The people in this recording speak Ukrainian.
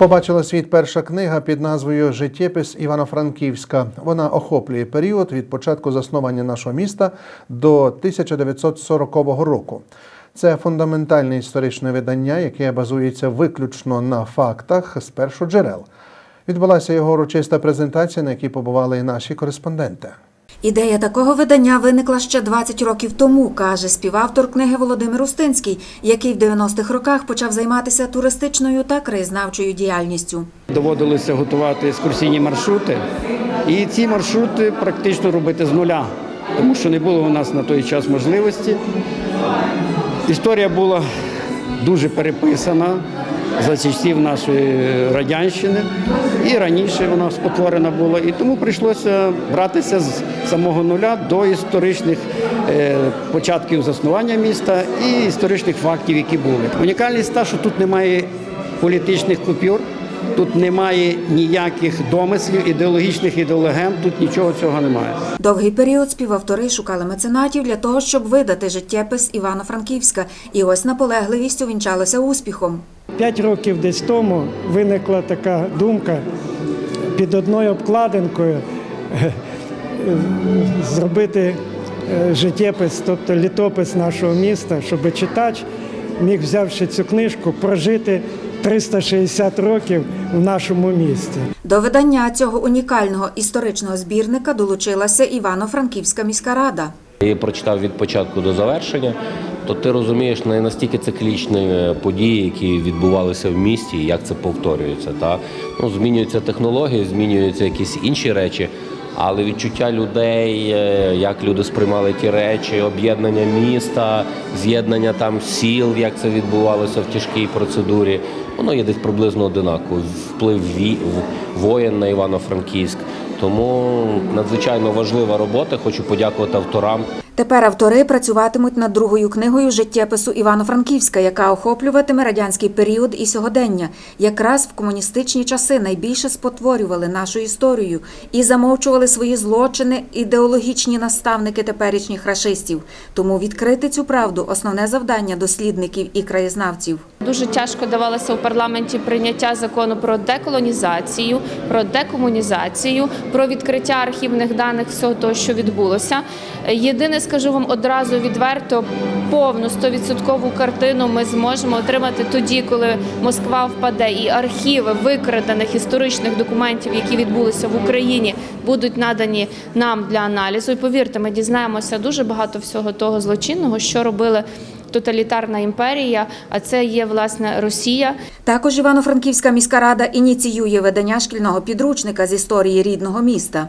Побачила світ перша книга під назвою Життєпис Івано-Франківська. Вона охоплює період від початку заснування нашого міста до 1940 року. Це фундаментальне історичне видання, яке базується виключно на фактах з першоджерел. Відбулася його урочиста презентація, на якій побували і наші кореспонденти. Ідея такого видання виникла ще 20 років тому, каже співавтор книги Володимир Устинський, який в 90-х роках почав займатися туристичною та краєзнавчою діяльністю. Доводилося готувати екскурсійні маршрути, і ці маршрути практично робити з нуля, тому що не було у нас на той час можливості. Історія була дуже переписана за часів нашої радянщини, і раніше вона спотворена була. І тому прийшлося братися з самого нуля до історичних е, початків заснування міста і історичних фактів, які були. Унікальність та, що тут немає політичних купюр. Тут немає ніяких домислів, ідеологічних ідеологем, тут нічого цього немає. Довгий період співавтори шукали меценатів для того, щоб видати життєпис Івано-Франківська, і ось наполегливість увінчалася успіхом. П'ять років десь тому виникла така думка під одною обкладинкою е, зробити е, життєпис, тобто літопис нашого міста, щоб читач міг, взявши цю книжку, прожити 360 років в нашому місті. До видання цього унікального історичного збірника долучилася Івано-Франківська міська рада. Я прочитав від початку до завершення, то ти розумієш не настільки циклічні е, події, які відбувалися в місті, і як це повторюється. Та? Ну, змінюються технології, змінюються якісь інші речі, але відчуття людей, е, як люди сприймали ті речі, об'єднання міста, з'єднання там сіл, як це відбувалося в тяжкій процедурі, воно є десь приблизно одинаково. Вплив воєн на Івано-Франківськ. Тому надзвичайно важлива робота. Хочу подякувати авторам. Тепер автори працюватимуть над другою книгою життєпису Івано-Франківська, яка охоплюватиме радянський період і сьогодення. Якраз в комуністичні часи найбільше спотворювали нашу історію і замовчували свої злочини ідеологічні наставники теперішніх рашистів. Тому відкрити цю правду основне завдання дослідників і краєзнавців. Дуже тяжко давалося у парламенті прийняття закону про деколонізацію, про декомунізацію, про відкриття архівних даних всього того, що відбулося. Єдине, скажу вам одразу відверто, повну 100% картину ми зможемо отримати тоді, коли Москва впаде, і архіви викрадених історичних документів, які відбулися в Україні, будуть надані нам для аналізу. І повірте, ми дізнаємося дуже багато всього того злочинного, що робили. Тоталітарна імперія, а це є власне Росія. Також Івано-Франківська міська рада ініціює видання шкільного підручника з історії рідного міста.